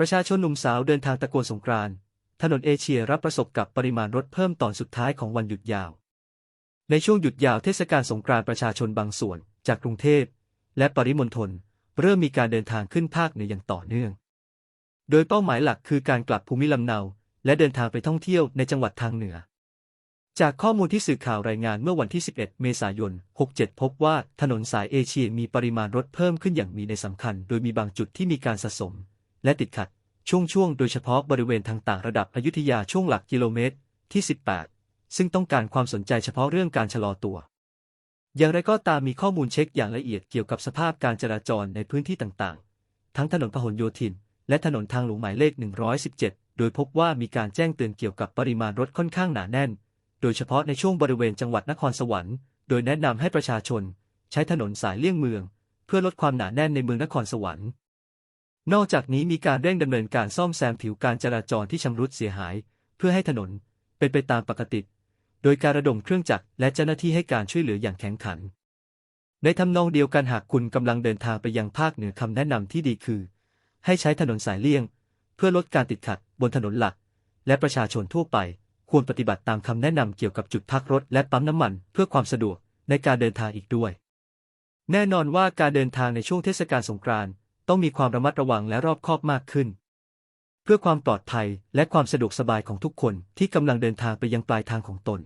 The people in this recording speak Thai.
ประชาชนหนุ่มสาวเดินทางตะโกนสงกรานต์ถนนเอเชียรับประสบกับปริมาณรถเพิ่มตอนสุดท้ายของวันหยุดยาว ในช่วงหยุดยาวเทศกาลสงกรานต์ประชาชนบางส่วน จากกรุงเทพ และปริมณฑลเริ่มมีการเดินทางขึ้นภาคเหนืออย่างต่อเนื่อง โดยเป้าหมายหลักคือการกลับภูมิลำเนา และเดินทางไปท่องเที่ยวในจังหวัดทางเหนือ จากข้อมูลที่สื่อข่าวรายงานเมื่อวันที่ 11 เมษายน 67 พบว่าถนนสายเอเชียมีปริมาณรถเพิ่มขึ้นอย่างมีในสำคัญ โดยมีบางจุดที่มีการสะสม และติดขัด ช่วงๆ โดยเฉพาะบริเวณทางต่างระดับอยุธยาช่วงหลักกิโลเมตรที่ 18 ซึ่งต้องการความสนใจเฉพาะเรื่องการชะลอตัว อย่างไรก็ตามมีข้อมูลเช็คอย่างละเอียดเกี่ยวกับสภาพการจราจรในพื้นที่ต่างๆ ทั้งถนนพหลโยธิน และถนนทางหลวงหมายเลข 117 โดยพบว่ามีการแจ้งเตือนเกี่ยวกับปริมาณรถค่อนข้างหนาแน่น โดยเฉพาะในช่วงบริเวณจังหวัดนครสวรรค์ โดยแนะนำให้ประชาชน ใช้ถนนสายเลี่ยงเมือง เพื่อลดความหนาแน่นในเมืองนครสวรรค์ นอกจากนี้มีการเร่งดำเนินการซ่อมแซมผิวการจราจรที่ชำรุดเสียหาย เพื่อให้ถนนเป็นไปตามปกติ โดยการระดมเครื่องจักรและเจ้าหน้าที่ให้การช่วยเหลืออย่างแข็งขัน ในทำนองเดียวกันหากคุณกำลังเดินทางไปยังภาคเหนือคำแนะนำที่ดีคือ ให้ใช้ถนนสายเลี่ยง เพื่อลดการติดขัดบนถนนหลัก และประชาชนทั่วไป ควรปฏิบัติตามคำแนะนำเกี่ยวกับจุดพักรถและปั๊มน้ำมัน เพื่อความสะดวกในการเดินทางอีกด้วย แน่นอนว่าการเดินทางในช่วงเทศกาลสงกรานต์ ต้องมีความระมัดระวังและรอบคอบมากขึ้น เพื่อความปลอดภัยและความสะดวกสบายของทุกคนที่กำลังเดินทางไปยังปลายทางของตน